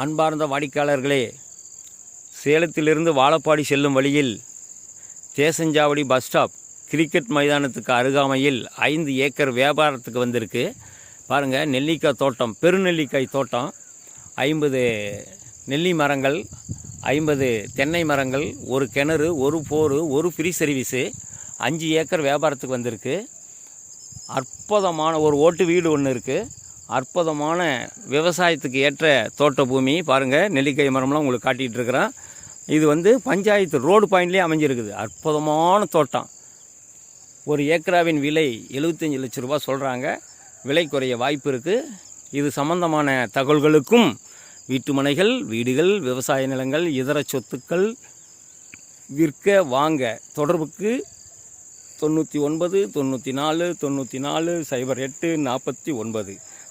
அன்பார்ந்த வாடிக்கையாளர்களே சேலத்திலிருந்து வாழப்பாடி செல்லும் வழியில் தேசஞ்சாவடி பஸ் ஸ்டாப் கிரிக்கெட் மைதானத்துக்கு அருகாமையில் ஐந்து ஏக்கர் வியாபாரத்துக்கு வந்திருக்கு. பாருங்கள் நெல்லிக்காய் தோட்டம் பெருநெல்லிக்காய் தோட்டம் ஐம்பது நெல்லி மரங்கள் ஐம்பது தென்னை மரங்கள் ஒரு கிணறு ஒரு போர் ஒரு ஃப்ரீ சர்வீஸு அஞ்சு ஏக்கர் வியாபாரத்துக்கு வந்திருக்கு. அற்புதமான ஒரு ஓட்டு வீடு ஒன்று இருக்குது அற்புதமான விவசாயத்துக்கு ஏற்ற தோட்ட பூமி பாருங்கள் நெல்லிக்காய் மரம்லாம் உங்களுக்கு காட்டிகிட்டு இருக்கிறேன். இது வந்து பஞ்சாயத்து ரோடு பாயிண்ட்லேயே அமைஞ்சிருக்குது. அற்புதமான தோட்டம். ஒரு ஏக்கராவின் விலை எழுபத்தஞ்சி லட்ச ரூபா சொல்கிறாங்க விலை குறைய வாய்ப்பு இருக்குது இது சம்பந்தமான தகவல்களுக்கும் வீட்டுமனைகள் வீடுகள் விவசாய நிலங்கள் இதர சொத்துக்கள் விற்க வாங்க. தொடர்புக்கு தொண்ணூற்றி ஒன்பது தொண்ணூற்றி நாலு தொண்ணூற்றி நாலு சைபர் எட்டு நாற்பத்தி ஒன்பது.